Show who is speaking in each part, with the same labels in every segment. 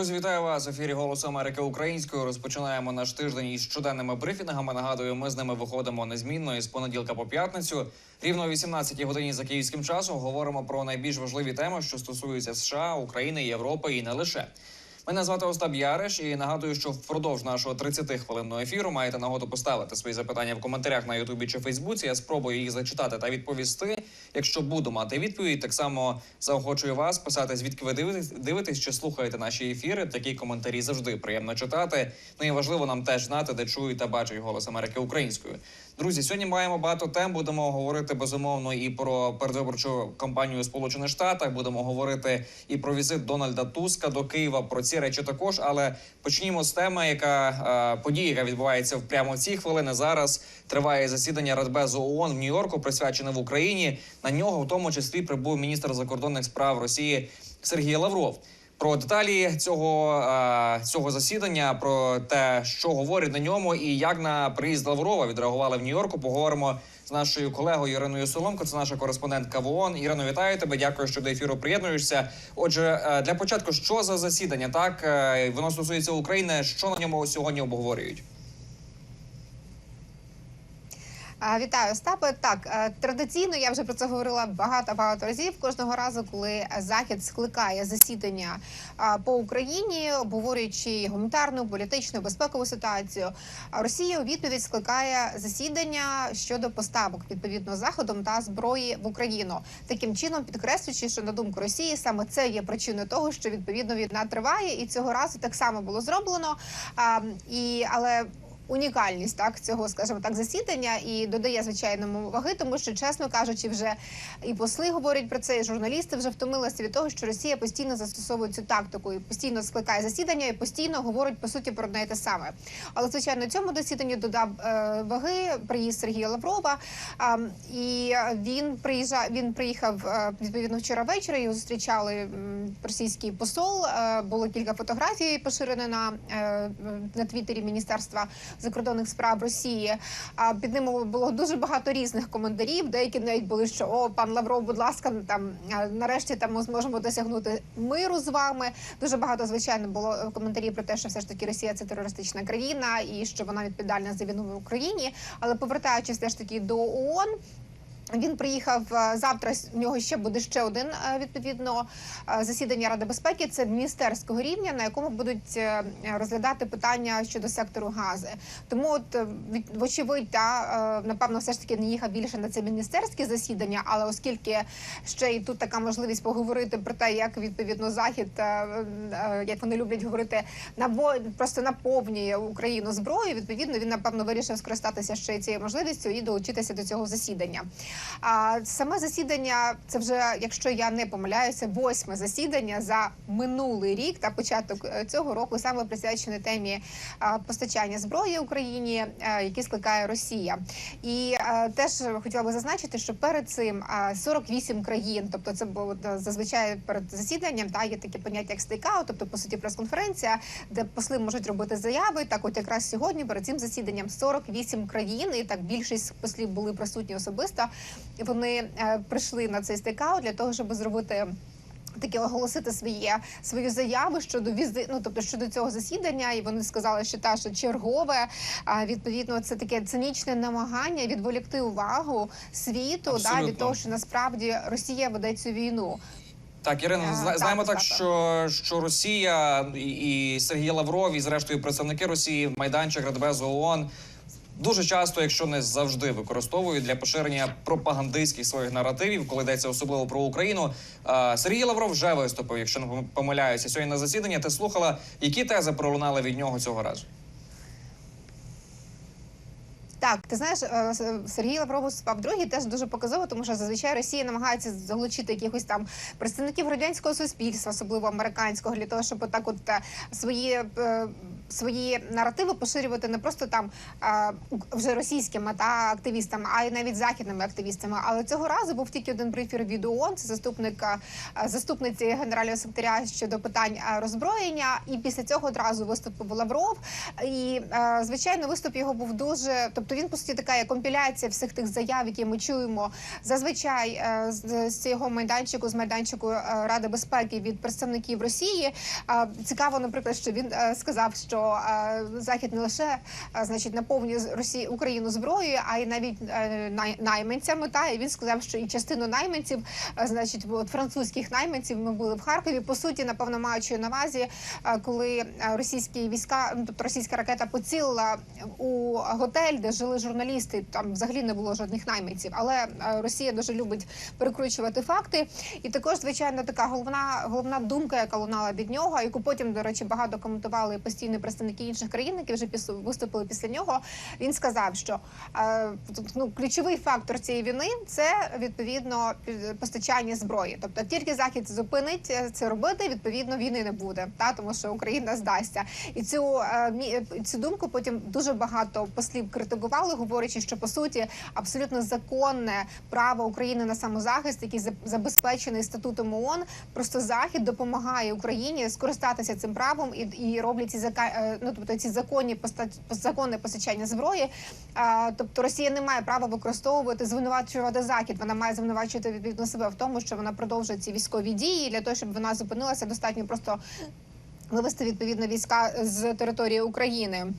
Speaker 1: Друзі, вітаю вас в ефірі Голосу Америки українською. Розпочинаємо наш тиждень із щоденними брифінгами. Нагадую, ми з ними виходимо незмінно із понеділка по п'ятницю. Рівно о 18 годині за київським часом говоримо про найбільш важливі теми, що стосуються США, України, Європи і не лише. Мене звати Остап Яриш і нагадую, що впродовж нашого 30-хвилинного ефіру маєте нагоду поставити свої запитання в коментарях на Ютубі чи Фейсбуці. Я спробую їх зачитати та відповісти. Якщо буду мати відповідь, так само заохочую вас писати, звідки ви дивитесь, дивитесь чи слухаєте наші ефіри. Такі коментарі завжди приємно читати. Ну і важливо нам теж знати, де чують та бачать голос Америки українською. Друзі, сьогодні маємо багато тем. Будемо говорити безумовно і про передвиборчу кампанію у Сполучених Штатах. Будемо говорити і про візит Дональда Туска до Києва. Про ці речі також. Але почнімо з теми, яка е, подія, яка відбувається в прямо в ці хвилини. Зараз триває засідання Радбезу ООН в Нью-Йорку, присвячене в Україні. На нього в тому числі прибув міністр закордонних справ Росії Сергій Лавров. Про деталі цього, е, цього засідання, про те, що говорить на ньому, і як на приїзд Лаврова відреагували в Нью-Йорку. Поговоримо з нашою колегою Іриною Соломко. Це наша кореспондентка в ООН. Ірино, вітаю тебе. Дякую, що до ефіру приєднуєшся. Отже, е, для початку, що за засідання? Так Е, воно стосується України. Що на ньому сьогодні обговорюють?
Speaker 2: А, Вітаю, Остапе. Так е, традиційно я вже про це говорила багато багато разів. Кожного разу, коли захід скликає засідання по Україні, обговорюючи гуманітарну, політичну, безпекову ситуацію, Росія у відповідь скликає засідання щодо поставок відповідно заходом та зброї в Україну. Таким чином підкреслюючи, що на думку Росії саме це є причиною того, що відповідно війна триває, і цього разу так само було зроблено. І але унікальність так цього, скажімо так, засідання і додає звичайному ваги, тому що, чесно кажучи, вже і посли говорять про це, і журналісти вже втомилися від того, що Росія постійно застосовує цю тактику і постійно скликає засідання, і постійно говорить по суті про одне те саме. Але звичайно, цьому засіданні додав е, ваги приїзд Сергія Лаврова. А, і він приїжджав. Він приїхав е, відповідно вчора ввечері. Його зустрічали російський посол. Е, було кілька фотографій поширено на, е, на твіттері міністерства закордонних справ Росії. А під ними було дуже багато різних коментарів. Деякі навіть були, що о, пан Лавров, будь ласка, там нарешті там ми зможемо досягнути миру з вами. Дуже багато звичайно було коментарів про те, що все ж таки Росія це терористична країна і що вона відповідальна за війну в Україні. Але повертаючись все ж таки до ООН, він приїхав е, завтра. В нього ще буде ще один е, відповідно е, засідання Ради безпеки. Це міністерського рівня, на якому будуть розглядати питання щодо сектору гази. Тому, от від- вочевидь, та напевно, все ж таки не їхав більше на це міністерське засідання. Але оскільки ще і тут така можливість поговорити про те, як відповідно захід, як вони люблять говорити, наво- просто наповнює Україну зброєю. Відповідно, він напевно вирішив скористатися ще цією можливістю і долучитися до цього засідання. А саме засідання, це вже, якщо я не помиляюся, восьме засідання за минулий рік та початок е, цього року, саме присвячене темі постачання зброї Україні, е, які скликає Росія. І е, теж хотіла би зазначити, що перед цим а, 48 країн, тобто це було е, зазвичай перед засіданням, та є таке поняття як стейкаут, тобто по суті прес-конференція, де посли можуть робити заяви. Так, от якраз сьогодні перед цим засіданням 48 країн, і так більшість послів були присутні особисто. Вони е, прийшли на цей стейкаут для того, щоб зробити. Таке оголосити своє свою заяву щодо візи, ну тобто щодо цього засідання, і вони сказали, що та що чергове а відповідно це таке цинічне намагання відволікти увагу світу да від того, що насправді Росія веде цю війну.
Speaker 1: Так, Ірина,
Speaker 2: Е,
Speaker 1: зна-
Speaker 2: так,
Speaker 1: знаємо так, що, що Росія і, і Сергій Лавров, і зрештою представники Росії, майданчик Радбезу ООН дуже часто, якщо не завжди, використовують для поширення пропагандистських своїх наративів, коли йдеться особливо про Україну. Сергій Лавров вже виступив, якщо не помиляюся, сьогодні на засіданні. Ти слухала, які тези пролунали від нього цього разу?
Speaker 2: Так, ти знаєш, е, Сергій Лавров виступав другий теж дуже показово, тому що зазвичай Росія намагається залучити якихось там представників радянського суспільства, особливо американського, для того, щоб отак, от е, свої. е, Свої наративи поширювати не просто там вже російськими та активістами, а й навіть західними активістами. Але цього разу був тільки один брифер від ООН, це заступник заступниці генерального секретаря щодо питань роззброєння. І після цього одразу виступив Лавров. І звичайно, виступ його був дуже, тобто Тобто він по суті така є компіляція всіх тих заяв, які ми чуємо зазвичай е, з, цього майданчику, з майданчику е, Ради безпеки від представників Росії. Е, Цікаво, наприклад, що він сказав, що захід не лише значить наповнює Росії Україну зброєю, а й навіть найманцями. Та і він сказав, що і частину найманців, значить, от французьких найманців, ми були в Харкові. По суті, напевно, маючи на увазі, коли російські війська, тобто російська ракета поцілила у готель, де жили журналісти. Там взагалі не було жодних найманців. Але е, Росія дуже любить перекручувати факти. І також, звичайно, така головна головна думка, яка лунала від нього, яку потім, до речі, багато коментували постійні представники інших країн, які вже виступили після нього. Він сказав, що е, ну, ключовий фактор цієї війни це відповідно постачання зброї. Тобто, тільки захід зупинить е, це робити, відповідно війни не буде, та тому що Україна здасться. І цю цю думку потім дуже багато послів критикували, говорячи, що по суті абсолютно законне право України на самозахист, який забезпечений статутом ООН. Просто захід допомагає Україні скористатися цим правом і, і роблять ці зака... е, ну, тобто ці законні поста... законне постачання зброї. А, тобто Росія не має права використовувати звинувачувати захід. Вона має звинувачувати відповідно себе в тому, що вона продовжує ці військові дії для того, щоб вона зупинилася. Достатньо просто вивести відповідно війська з території України.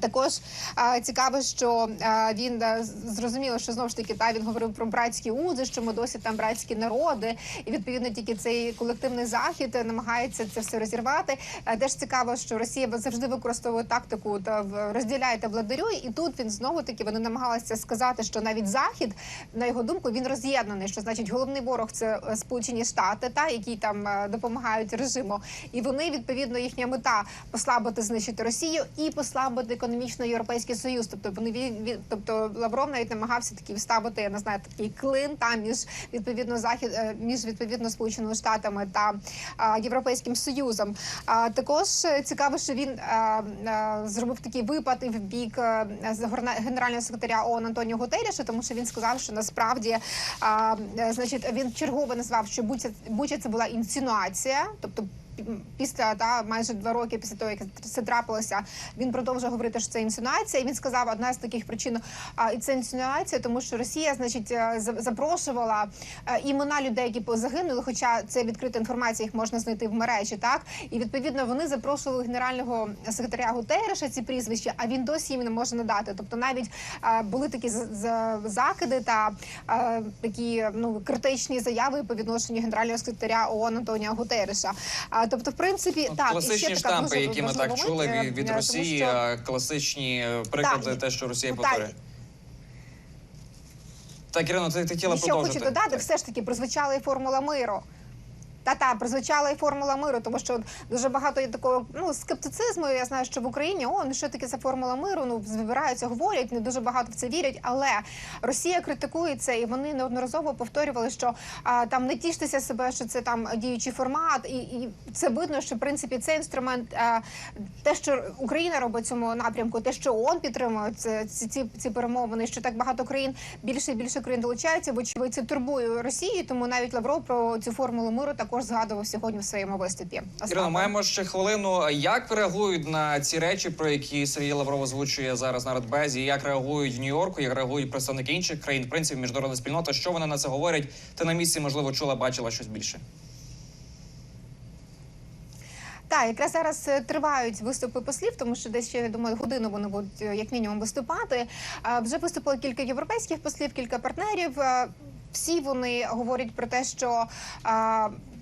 Speaker 2: Також а, цікаво, що а, він а, зрозуміло, що знову ж таки та він говорив про братські узи, що ми досі там братські народи, і відповідно тільки цей колективний захід е, намагається це все розірвати. А, теж цікаво, що Росія завжди використовує тактику та в розділяйте владарюй, і тут він знову таки вони намагалися сказати, що навіть захід, на його думку, він роз'єднаний. Що значить головний ворог це е, Сполучені Штати, та які там е, допомагають режиму, і вони відповідно їхня мета послабити знищити Росію і послабити економічно європейський союз. Тобто вони він, він- тобто Лавров навіть намагався таки вставити, я не знаю, такий клин там між відповідно захід е, між відповідно сполученими штатами та а, європейським союзом. А також цікаво, що він а, а, зробив такий випад і в бік е, горна- генерального секретаря ООН Антоніо Гутеріша, тому що він сказав, що насправді а, е, значить він чергово назвав, що Буча, Буча це була інсинуація, тобто. Після та майже два роки після того, як це трапилося, він продовжує говорити, що це інсинуація. І він сказав, одна з таких причин, а і це інсинуація, тому що Росія, значить, е, запрошувала е, імена людей, які загинули, хоча це відкрита інформація, їх можна знайти в мережі. Так і відповідно вони запрошували генерального секретаря Гутерреша ці прізвища, а він досі їм не може надати. Тобто навіть е, були такі закиди та такі ну критичні заяви по відношенню генерального секретаря ООН Антоніа Гутерреша. А тобто, в принципі,
Speaker 1: так
Speaker 2: так і
Speaker 1: класичні
Speaker 2: ще така
Speaker 1: штампи, які ми так чули від, від
Speaker 2: тому
Speaker 1: Росії,
Speaker 2: що-
Speaker 1: класичні е, приклади,
Speaker 2: Так,
Speaker 1: те, що Росія повторює. Так, Ірино, ти ти хотіла
Speaker 2: І що
Speaker 1: продовжити.
Speaker 2: хочу додати,
Speaker 1: Так.
Speaker 2: все ж таки прозвучала і формула миру. Та-та, прозвучала і формула миру, тому що дуже багато є такого ну скептицизму. Я знаю, що в Україні о, ну що таке за формула миру? Ну збираються, говорять, не дуже багато в це вірять. Але Росія критикує це, і вони неодноразово повторювали, що а, там не тіштеся себе, що це там діючий формат, і, і це видно, що в принципі цей інструмент, а, те, що Україна робить в цьому напрямку, те, що ООН підтримує це, ці, ці, ці перемовини, що так багато країн більше і більше країн долучаються, вочевидь, це турбує Росію. Тому навіть Лавров про цю формулу миру також згадував сьогодні в своєму виступі.
Speaker 1: Ірино, маємо ще хвилину. Як реагують на ці речі, про які Сергій Лавров озвучує зараз на Радбезі? Як реагують в Нью-Йорку? Як реагують представники інших країн? В принципі, міжнародна спільнота. Що вони на це говорять? Ти на місці, можливо, чула, бачила щось більше.
Speaker 2: Так, якраз зараз е, тривають виступи послів, тому що десь ще я думаю, годину вони будуть е, як мінімум виступати. Е, Вже виступило кілька європейських послів, кілька партнерів. Всі вони говорять про те, що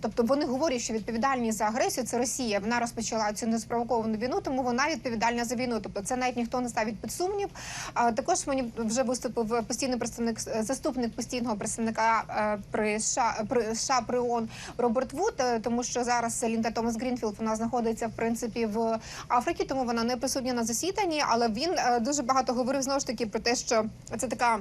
Speaker 2: тобто вони говорять, що відповідальність за агресію це Росія. Вона розпочала цю неспровоковану війну, тому вона відповідальна за війну. Тобто це навіть ніхто не ставить під сумнів. А також мені вже виступив постійний представник заступник постійного представника е, при США, при США при ООН Роберт Вуд, е, тому що зараз Лінда Томас Грінфілд вона знаходиться в принципі в Африці, тому вона не присутня на засіданні. Але він е, дуже багато говорив знову ж таки про те, що це така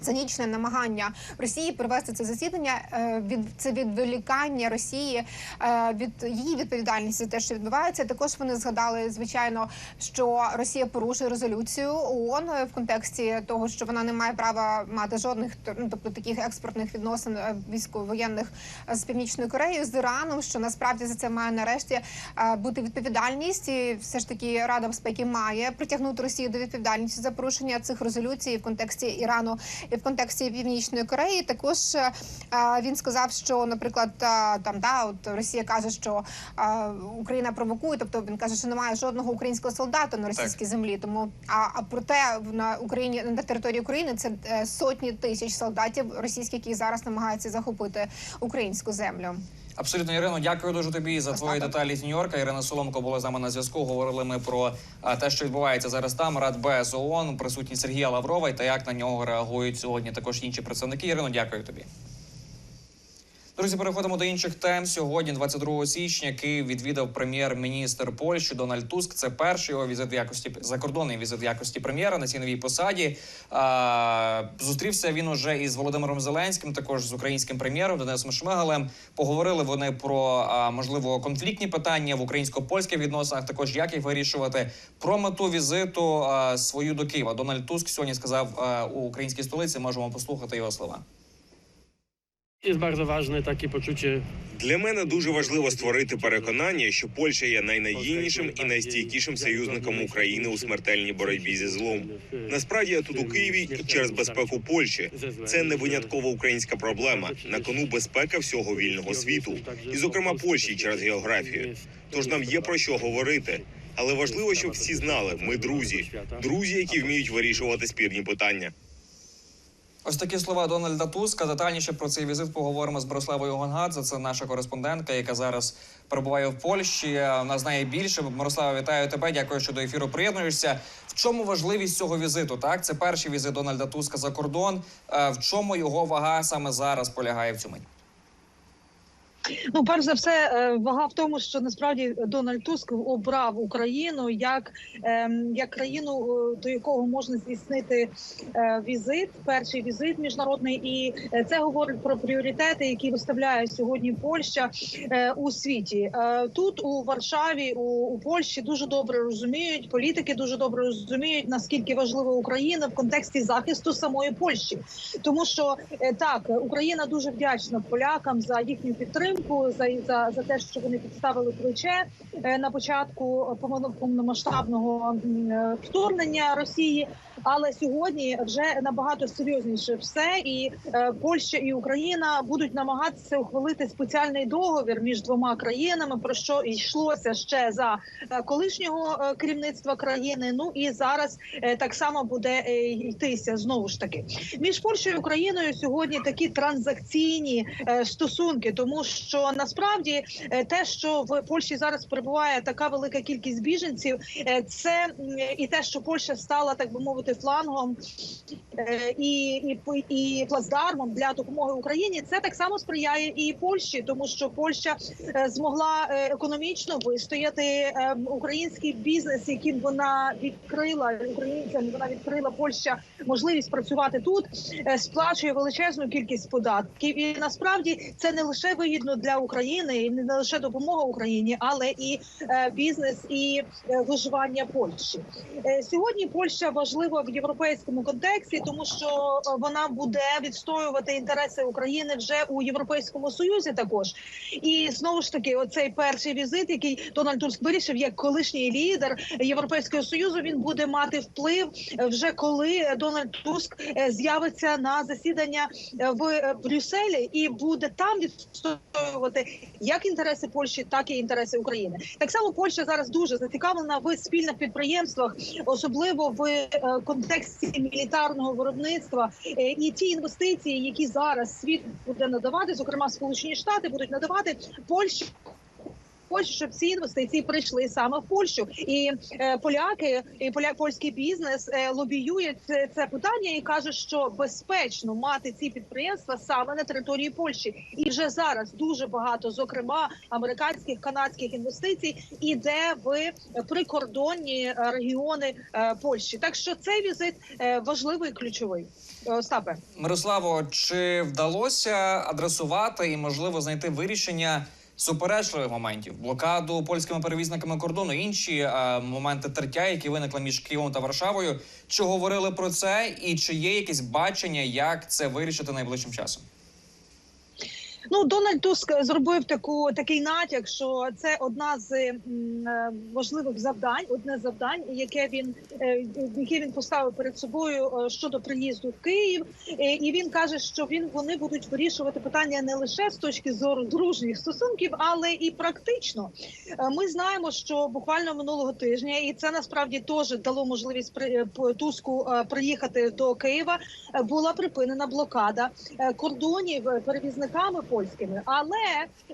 Speaker 2: Цинічне намагання Росії провести це засідання е, від це відволікання Росії е, від її відповідальності за те, що відбувається. Також вони згадали звичайно, що Росія порушує резолюцію ООН в контексті того, що вона не має права мати жодних ну, тобто таких експортних відносин е, військово-воєнних з північною Кореєю з Іраном. Що насправді за це має нарешті бути відповідальність, і все ж таки Рада безпеки має притягнути Росію до відповідальності за порушення цих резолюцій в контексті Ірану в контексті Північної Кореї. Також е, е, він сказав, що, наприклад, е, там да, от Росія каже, що Україна провокує, тобто він каже, що немає жодного українського солдата на російській землі. Тому а, а проте на Україні на території України це сотні тисяч солдатів російських, які зараз намагаються захопити українську землю.
Speaker 1: Абсолютно, Ірино, дякую дуже тобі за твої деталі з Нью-Йорка. Ірина Соломко була з нами на зв'язку. Говорили ми про те, що відбувається зараз там. Радбез ООН, присутність Сергія Лаврова та як на нього реагують сьогодні також інші представники. Ірино, дякую тобі. Друзі, переходимо до інших тем. Сьогодні, 22 січня, Київ відвідав прем'єр-міністр Польщі Дональд Туск. Це перший його візит в якості закордонний візит в якості прем'єра на цій новій посаді. А, зустрівся він уже із Володимиром Зеленським, також з українським прем'єром Денисом Шмигалем. Поговорили вони про а, можливо конфліктні питання в українсько-польських відносинах. Також як їх вирішувати. Про мету візиту а, свою до Києва. Дональд Туск сьогодні сказав а, у українській столиці. Можемо послухати його слова.
Speaker 3: Jest bardzo ważne takie poczucie
Speaker 4: Для мене дуже важливо створити переконання, що Польща є найнадійнішим і найстійкішим союзником України у смертельній боротьбі зі злом. Насправді я тут у Києві і через безпеку Польщі. Це не винятково українська проблема. На кону безпека всього вільного світу, і зокрема Польщі через географію. Тож нам є про що говорити. Але важливо, щоб всі знали, ми друзі, друзі, які вміють вирішувати спірні питання.
Speaker 1: Ось такі слова Дональда Туска. Детальніше про цей візит поговоримо з Бориславою Гонгадзе. Це наша кореспондентка, яка зараз перебуває в Польщі. Вона знає більше. Мирослава, вітаю тебе. Дякую, що до ефіру приєднуєшся. В чому важливість цього візиту? Так, це перший візит Дональда Туска за кордон. Е, В чому його вага саме зараз полягає в цю мить?
Speaker 5: Ну, перш за все, е, вага в тому, що насправді Дональд Туск обрав Україну як, ем, як країну, е, до якого можна здійснити е, візит, перший візит міжнародний, і це говорить про пріоритети, які виставляє сьогодні Польща у світі. Тут у Варшаві, у, у Польщі дуже добре розуміють, політики дуже добре розуміють, наскільки важлива Україна в контексті захисту самої Польщі, тому що так Україна дуже вдячна полякам за їхню підтримку, за за, за те, що вони підставили плече е, на початку повно- повномасштабного е, вторгнення Росії. Але сьогодні вже набагато серйозніше все, і е, Польща і Україна будуть намагатися ухвалити спеціальний договір між двома країнами, про що йшлося ще за колишнього керівництва країни. Ну і зараз так само буде йтися знову ж таки між Польщею і Україною сьогодні такі транзакційні стосунки, тому що насправді е, те, що в Польщі зараз перебуває така велика кількість біженців, е, це і те, що Польща стала так би мовити флангом е, і, і, і плацдармом для допомоги Україні, це так само сприяє і Польщі, тому що Польща змогла економічно вистояти український бізнес, яким вона відкрила українцям. Вона відкрила Польща можливість працювати тут, сплачує величезну кількість податків. І насправді це не лише вигідно для України, і не лише допомога Україні, але і е, бізнес і е, виживання Польщі. Е, Сьогодні Польща важлива в європейському контексті, тому що вона буде відстоювати інтереси України вже у Європейському Союзі. Також і знову ж таки, оцей перший візит, який Дональд Туск вирішив, як колишній лідер Європейського союзу, він буде мати вплив вже коли Дональд Туск з'явиться на засідання в Брюсселі і буде там відстоювати як інтереси Польщі, так і інтереси України. Так само Польща зараз дуже зацікавлена в спільних підприємствах, особливо в е, контексті мілітарного виробництва. Е, І ті інвестиції, які зараз світ буде надавати, зокрема Сполучені Штати будуть надавати Польщі. Хочуть, щоб ці інвестиції прийшли саме в Польщу. І е, поляки і поля польський бізнес е, лобіюють це, це питання і кажуть, що безпечно мати ці підприємства саме на території Польщі. І вже зараз дуже багато, зокрема американських канадських інвестицій, іде в прикордонні регіони е, Польщі. Так що цей візит е, важливий ключовий. Е, Остапе.
Speaker 1: Мирославо, чи вдалося адресувати і можливо знайти вирішення суперечливих моментів, блокаду польськими перевізниками кордону, інші е, моменти тертя, які виникли між Києвом та Варшавою? Чи говорили про це, і чи є якесь бачення, як це вирішити найближчим часом?
Speaker 5: Ну, Дональд Туск зробив таку такий натяк, що це одна з м, е, важливих завдань, одне завдань, яке він е, яке він поставив перед собою е, щодо приїзду в Київ. І він каже, що він вони будуть вирішувати питання не лише з точки зору дружніх стосунків, але і практично. Ми знаємо, що буквально минулого тижня, і це насправді теж дало можливість при Туску приїхати до Києва. Була припинена блокада кордонів перевізниками польськими, але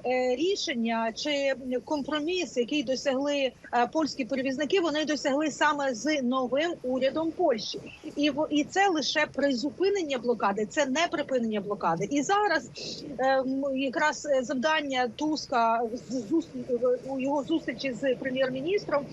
Speaker 5: е, рішення чи компроміс, який досягли е, польські перевізники, вони досягли саме з новим урядом Польщі, і і це лише призупинення блокади, це не припинення блокади. І зараз е, якраз завдання Туска у його зустрічі з прем'єр-міністром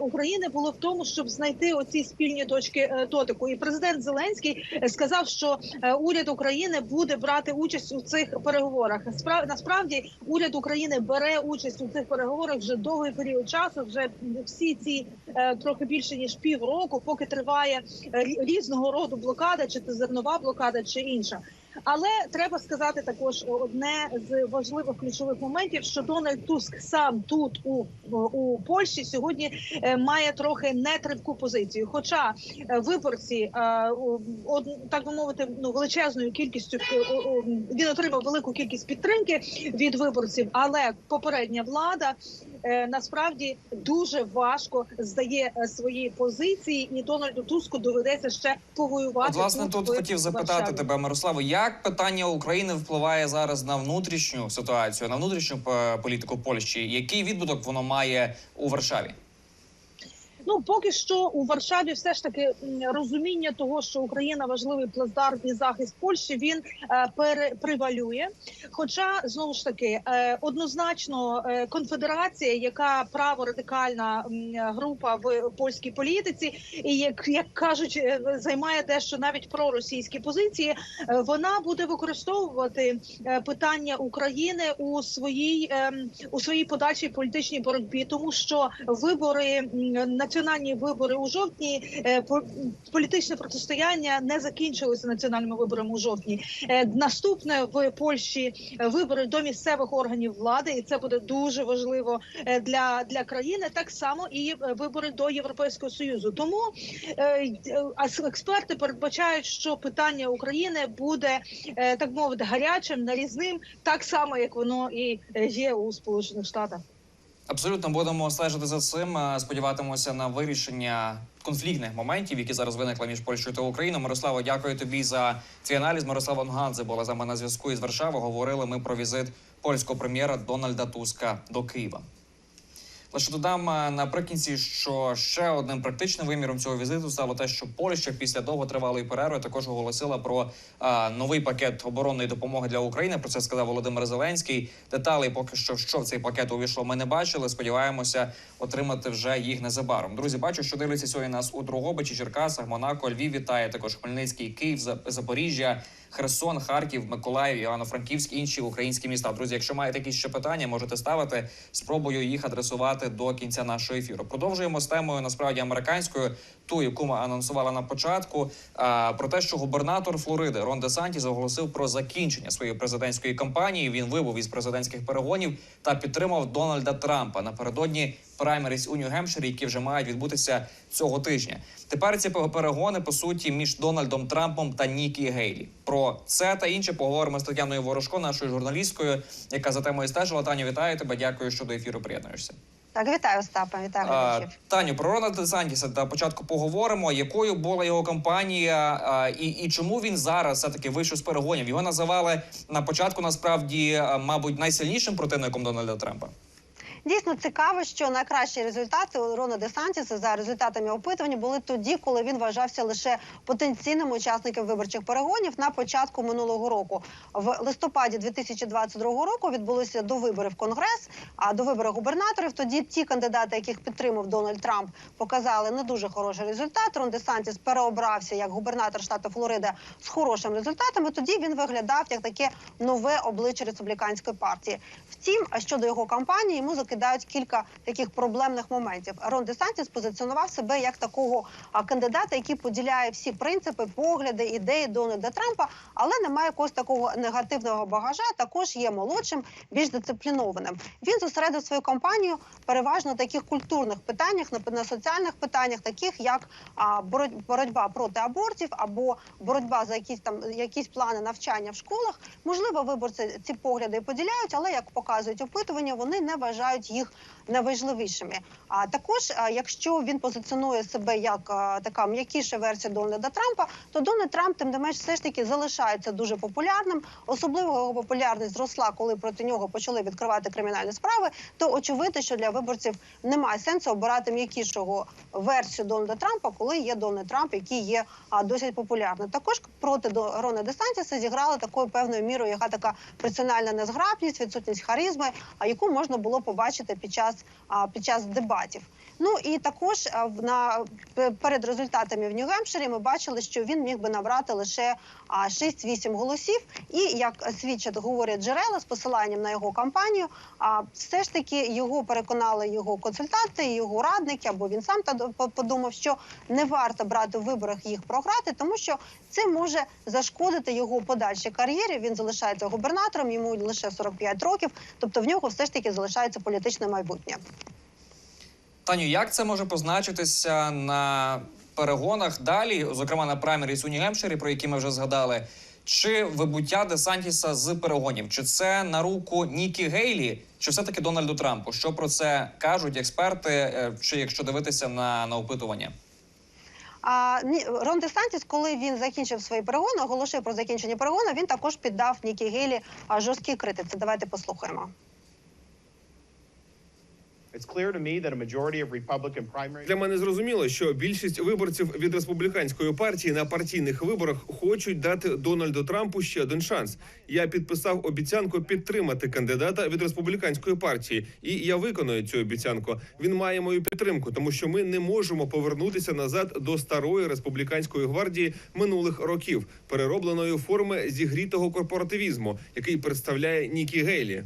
Speaker 5: України було в тому, щоб знайти оці спільні точки дотику. І президент Зеленський сказав, що уряд України буде брати участь у цих переговорах. Справ насправді уряд України бере участь у цих переговорах вже довгий період часу. Вже всі ці е, трохи більше ніж півроку, поки триває е, рі- різного роду блокада, чи це зернова блокада, чи інша. Але треба сказати також одне з важливих ключових моментів, що Дональд Туск сам тут у, у Польщі сьогодні е, має трохи нетривку позицію. Хоча е, виборці е, так би мовити, ну величезною кількістю він отримав велику кількість підтримки від виборців, але попередня влада насправді дуже важко здає свої позиції, і Дональду Туску доведеться ще повоювати.
Speaker 1: От, власне,
Speaker 5: тут,
Speaker 1: тут хотів запитати тебе, Мирославу, як питання України впливає зараз на внутрішню ситуацію, на внутрішню е, політику Польщі? Який відбуток воно має у Варшаві?
Speaker 5: Ну поки що у Варшаві все ж таки розуміння того, що Україна важливий плацдарм і захист Польщі, він е, перепривалює. Хоча знову ж таки е, однозначно е, конфедерація, яка праворадикальна група в польській політиці, і як, як кажуть, займає дещо навіть проросійські позиції, вона буде використовувати питання України у своїй ем, у своїй подальшій політичній боротьбі, тому що вибори м, національні вибори у жовтні е, по- політичне протистояння не закінчилося національними виборами у жовтні. Е, Наступне в Польщі е, вибори до місцевих органів влади, і це буде дуже важливо для, для країни. Так само і вибори до Європейського союзу. Тому експерти передбачають, що питання України буде так мовити гарячим, нарізним, так само як воно і є у Сполучених Штатах.
Speaker 1: Абсолютно будемо стежити за цим. е, Сподіватимося на вирішення конфліктних моментів, які зараз виникли між Польщею та Україною. Мирославо, дякую тобі за цей аналіз. Мирослава Нгадзе була за мене на зв'язку із Варшави. Говорили ми про візит польського прем'єра Дональда Туска до Києва. Лише додам е, наприкінці, що ще одним практичним виміром цього візиту стало те, що Польща після довготривалої перерви також оголосила про е, новий пакет оборонної допомоги для України. Про це сказав Володимир Зеленський. Деталей поки що що в цей пакет увійшло. Ми не бачили. Сподіваємося отримати вже їх незабаром. Друзі, бачу, що дивляться сьогодні нас у Дрогобичі, Черкасах, Монако, Львів. Вітає також Хмельницький, Київ, За- Запоріжжя. Херсон, Харків, Миколаїв, Івано-Франківськ, інші українські міста. Друзі, якщо маєте якісь ще питання, можете ставити. Спробую їх адресувати до кінця нашого ефіру. Продовжуємо з темою насправді американською, ту, яку ми анонсували на початку. Про те, що губернатор Флориди Рон Де Сантіс оголосив про закінчення своєї президентської кампанії. Він вибув із президентських перегонів та підтримав Дональда Трампа напередодні праймеріс у Нью-Гемпширі, які вже мають відбутися цього тижня. Тепер ці перегони по суті між Дональдом Трампом та Нікі Гейлі. Про це та інше поговоримо з Тетяною Ворожко, нашою журналісткою, яка за темою стежила. Таню, вітаю тебе. Дякую, що до ефіру приєднуєшся.
Speaker 2: Так, вітаю Остапа, вітаю глядачів.
Speaker 1: Таню, про Рона Десантіса та початку поговоримо, якою була його кампанія а, і, і чому він зараз все таки вийшов з перегонів. Його називали на початку насправді, мабуть, найсильнішим противником Дональда Трампа.
Speaker 6: Дійсно цікаво, що найкращі результати Рона Десантіса за результатами опитування були тоді, коли він вважався лише потенційним учасником виборчих перегонів на початку минулого року. В листопаді 2022 року відбулися до виборів Конгрес, а до виборів губернаторів. Тоді ті кандидати, яких підтримав Дональд Трамп, показали не дуже хороший результат. Рон Десантіс переобрався як губернатор штату Флорида з хорошим результатом. І тоді він виглядав як таке нове обличчя республіканської партії. Втім, а щодо його кампанії, йому закидають кілька таких проблемних моментів. Рон Десантіс позиціонував себе як такого кандидата, який поділяє всі принципи, погляди, ідеї Дональда Трампа, але не має якогось такого негативного багажа. Також є молодшим, більш дисциплінованим. Він зосередив свою кампанію переважно на таких культурних питаннях, на, соціальних питаннях, таких як боротьба проти абортів або боротьба за якісь там якісь плани навчання в школах. Можливо, виборці ці погляди поділяють, але як показують опитування, вони не вважають їх найважливішими. А також, якщо він позиціонує себе як така м'якіша версія Дональда Трампа, то Дональд Трамп тим не менш все ж таки залишається дуже популярним. Особливо його популярність зросла, коли проти нього почали відкривати кримінальні справи. То очевидно, що для виборців немає сенсу обирати м'якішого версію Дональда Трампа, коли є Дональд Трамп, який є досить популярним. Також проти Рона Десантіса зіграли такою певною мірою, яка така персональна незграбність, відсутність харизми, а яку можна було побачити під час під час дебатів. Ну і також на перед результатами в Нью-Гемпширі ми бачили, що він міг би набрати лише а, 6-8 голосів. І як свідчать говорять джерела з посиланням на його кампанію, а все ж таки його переконали його консультанти, його радники, або він сам та по- подумав, що не варто брати в виборах їх програти, тому що це може зашкодити його подальшій кар'єрі. Він залишається губернатором, йому лише 45 років, тобто в нього все ж таки залишається політичне майбутнє.
Speaker 1: Таню, як це може позначитися на перегонах далі, зокрема на праймеріс у Нью-Гемпширі, про які ми вже згадали? Чи вибуття Десантіса з перегонів? Чи це на руку Нікі Гейлі, чи все-таки Дональду Трампу? Що про це кажуть експерти, е, чи якщо дивитися на, на опитування?
Speaker 6: А Рон Десантіс, коли він закінчив свої перегони, оголошив про закінчення перегону, він також піддав Нікі Гейлі жорсткій критиці. Давайте послухаємо.
Speaker 4: Для мене зрозуміло, що більшість виборців від республіканської партії на партійних виборах хочуть дати Дональду Трампу ще один шанс. Я підписав обіцянку підтримати кандидата від республіканської партії, і я виконую цю обіцянку. Він має мою підтримку, тому що ми не можемо повернутися назад до старої республіканської гвардії минулих років, переробленої форми зігрітого корпоративізму, який представляє Нікі Гейлі.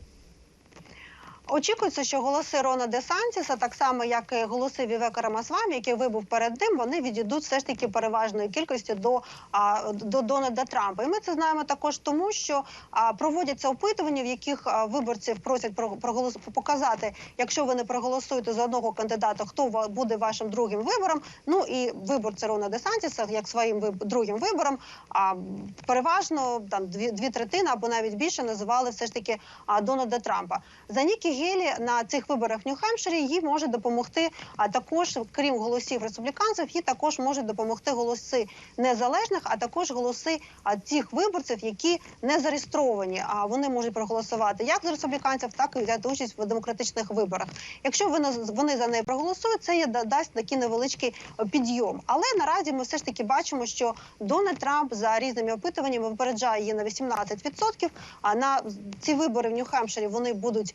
Speaker 6: Очікується, що голоси Рона Десантіса, так само як і голоси Вівека Рамасвамі, який вибув перед ним, вони відійдуть все ж таки переважної кількості до, а, до Дональда Трампа. І ми це знаємо також тому, що а, проводяться опитування, в яких а, виборців просять про проголос показати, якщо ви не проголосуєте за одного кандидата, хто буде вашим другим вибором. Ну і виборці Рона Десантіса, як своїм виб- другим вибором, а переважно там дві, дві третини або навіть більше називали все ж таки а, Дональда Трампа. За Нікі Гелі на цих виборах в Нью-Хемпширі їй може допомогти. А також, крім голосів республіканців, їй також можуть допомогти голоси незалежних, а також голоси тих виборців, які не зареєстровані. А вони можуть проголосувати як за республіканців, так і взяти участь в демократичних виборах. Якщо вони, вони за неї проголосують, це є дасть такий невеличкий е, підйом. Але наразі ми все ж таки бачимо, що Дональд Трамп за різними опитуваннями випереджає її на 18%. А на ці вибори в Нью-Хемпширі вони будуть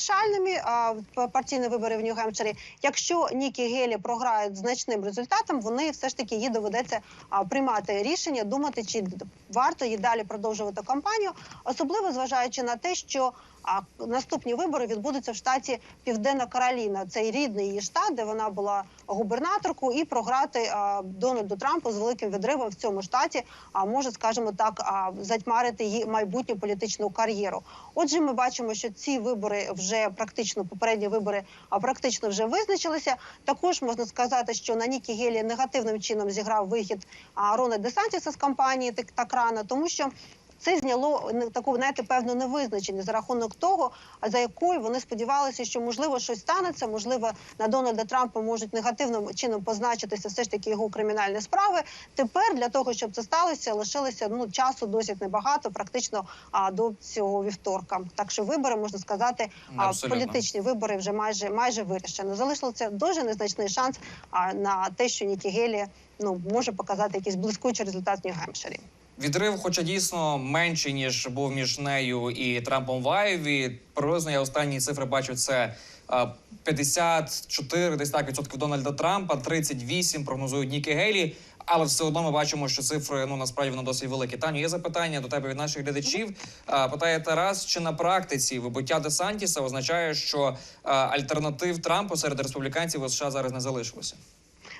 Speaker 6: вирішальними. А партійні вибори в Нью-Гемпширі. Якщо Нікі Гелі програють значним результатом, вони все ж таки їй доведеться приймати рішення, думати, чи варто їй далі продовжувати кампанію, особливо зважаючи на те, що а наступні вибори відбудуться в штаті Південна Кароліна. Це рідний її штат, де вона була губернаторкою, і програти Дональду Трампу з великим відривом в цьому штаті, а може, скажімо так, затьмарити її майбутню політичну кар'єру. Отже, ми бачимо, що ці вибори вже практично попередні вибори а практично вже визначилися. Також можна сказати, що на Нікі Гелі негативним чином зіграв вихід Рона Десантіса з кампанії так рано, тому що це зняло не- таку знаєте, певну невизначеність за рахунок того, за якою вони сподівалися, що можливо щось станеться, можливо, на Дональда Трампа можуть негативним чином позначитися все ж таки його кримінальні справи. Тепер для того, щоб це сталося, лишилося ну часу досить небагато, практично а, до цього вівторка. Так що вибори можна сказати, а, політичні вибори вже майже майже вирішено. Залишилося дуже незначний шанс а, на те, що Нікі Гелі ну може показати якийсь блискучий результат в Нью-Гемпширі.
Speaker 1: Відрив, хоча дійсно менший ніж був між нею і Трампом в Айові. Приблизно я останні цифри бачу. Це е, 54 десь так відсотків Дональда Трампа, 38 прогнозують Нікі Гейлі. Але все одно ми бачимо, що цифри ну насправді вони досить великі. Таню, є запитання до тебе від наших глядачів. Питає Тарас, чи на практиці вибуття Десантіса означає, що альтернатив Трампу серед республіканців у США зараз не залишилося?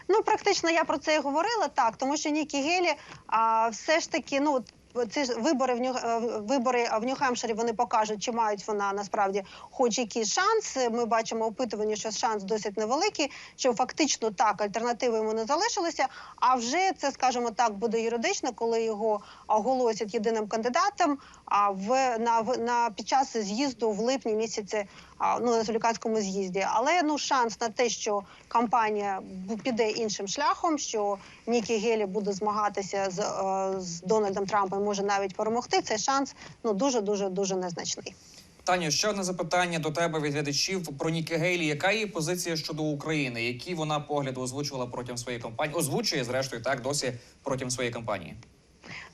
Speaker 6: Ну, практично я про це і говорила так, тому що Нікі Гелі а, все ж таки, ну. Ці ж вибори в Нью е, вибори в Нью-Хемпширі вони покажуть, чи мають вона насправді хоч якийсь шанс. Ми бачимо опитування, що шанс досить невеликий, що фактично так альтернативи йому не залишилися. А вже це, скажімо так, буде юридично, коли його оголосять єдиним кандидатом. А в на на під час з'їзду в липні місяці ну на республіканському з'їзді. Але ну шанс на те, що кампанія піде іншим шляхом, що Нікі Гелі буде змагатися з, е, з Дональдом Трампом, може навіть перемогти. Цей шанс ну дуже дуже дуже незначний.
Speaker 1: Таню, ще одне запитання до тебе від глядачів про Нікі Гейлі. Яка її позиція щодо України? Які вона погляди озвучувала протягом своєї кампанії? Озвучує зрештою так досі протягом своєї кампанії.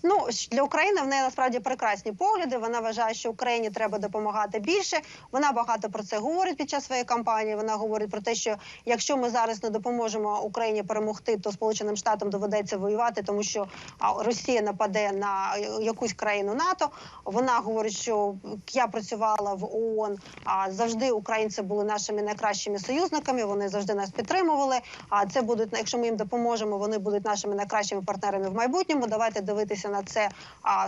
Speaker 6: Ну для України в неї насправді прекрасні погляди. Вона вважає, що Україні треба допомагати більше. Вона багато про це говорить під час своєї кампанії. Вона говорить про те, що якщо ми зараз не допоможемо Україні перемогти, то Сполученим Штатам доведеться воювати, тому що Росія нападе на е, якусь країну НАТО. Вона говорить, що я працювала в ООН, а завжди українці були нашими найкращими союзниками. Вони завжди нас підтримували. А це будуть якщо ми їм допоможемо, вони будуть нашими найкращими партнерами в майбутньому. Давайте дивитися на це,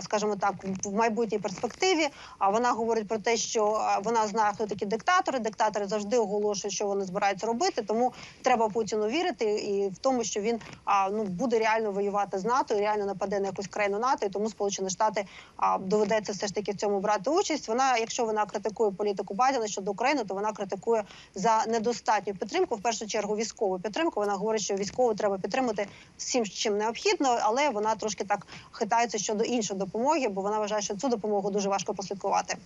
Speaker 6: скажімо так, в майбутній перспективі. А вона говорить про те, що вона знає, хто такі диктатори. Диктатори завжди оголошують, що вони збираються робити. Тому треба Путіну вірити і в тому, що він ну буде реально воювати з НАТО, і реально нападе на якусь країну НАТО. І тому Сполучені Штати доведеться все ж таки в цьому брати участь. Вона, якщо вона критикує політику Байдена щодо України, то вона критикує за недостатню підтримку. В першу чергу військову підтримку. Вона говорить, що військову треба підтримати всім, чим необхідно, але вона трошки так хитається щодо іншої допомоги, бо вона вважає, що цю допомогу дуже важко прослідкувати.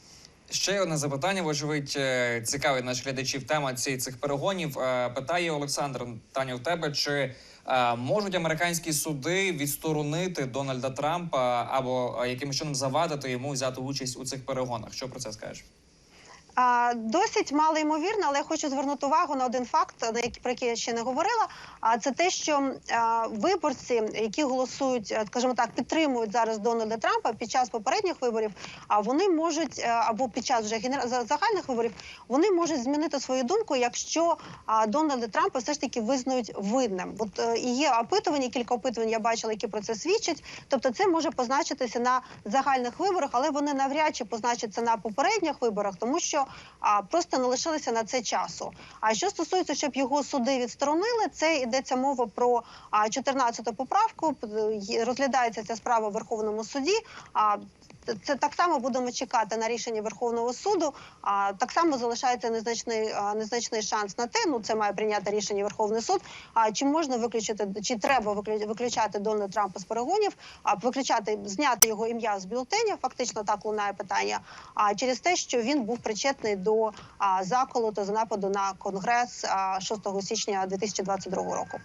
Speaker 1: Ще одне запитання, вочевидь, е, цікавить наших глядачів тема ці, цих перегонів. Е, Питає Олександр Таню, в тебе чи е, можуть американські суди відсторонити Дональда Трампа або яким чином завадити йому взяти участь у цих перегонах? Що про це скажеш?
Speaker 6: Досить мало ймовірно, але я хочу звернути увагу на один факт, про який я ще не говорила. А це те, що виборці, які голосують, е, скажімо так, підтримують зараз Дональда Трампа під час попередніх виборів, а вони можуть е, або під час вже загальних виборів, вони можуть змінити свою думку, якщо Дональда Трампа все ж таки визнають винним. От е, і є опитування, кілька опитувань я бачила, які про це свідчать. Тобто, це може позначитися на загальних виборах, але вони навряд чи позначаться на попередніх виборах, тому що а, просто не лишилися на це часу. А що стосується, щоб його суди відсторонили, це йдеться мова про а, 14 поправку. Розглядається ця справа в Верховному суді. А це так само будемо чекати на рішення Верховного суду. А так само залишається незначний незначний шанс на те. Ну це має прийняти рішення Верховний суд. А чи можна виключити, чи треба виклю- виключати Дональда Трампа з перегонів? А виключати зняти його ім'я з бюлетеня? Фактично так лунає питання. А через те, що він був причетний до заколоту за нападу на конгрес а, 6 січня 2022 року.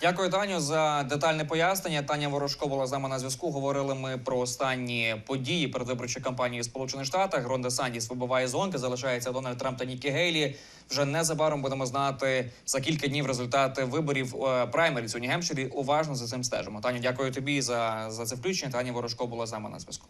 Speaker 1: Дякую, Таню, за детальне пояснення. Таня Ворожко була з нами на зв'язку. Говорили ми про останні події передвиборчої кампанії в Сполучених Штатах. Ронда Сандіс вибиває з гонки. Залишається Дональд Трамп та Нікі Гейлі. Вже незабаром будемо знати за кілька днів результати виборів е, праймеріс у Нью-Гемпширі. Уважно за цим стежимо. Таню, дякую тобі за, за це включення. Таня Ворожко була з нами на зв'язку.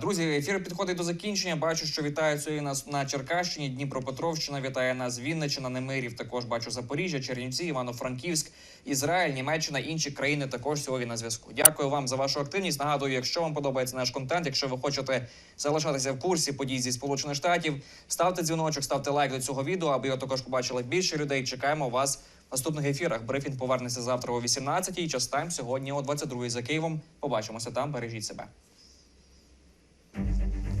Speaker 1: Друзі, ефір підходить до закінчення. Бачу, що вітають сьогодні нас на Черкащині, Дніпропетровщина, вітає нас Вінниччина, Немирів. Також бачу Запоріжжя, Чернівці, Івано-Франківськ, Ізраїль, Німеччина, інші країни також сьогодні на зв'язку. Дякую вам за вашу активність. Нагадую, якщо вам подобається наш контент, якщо ви хочете залишатися в курсі подій зі Сполучених Штатів, ставте дзвіночок, ставте лайк до цього відео, аби його також побачили більше людей. Чекаємо вас в наступних ефірах. Брифінг повернеться завтра о 18-й. Час тайм сьогодні о 22-й за Києвом. Побачимося там. Бережіть себе.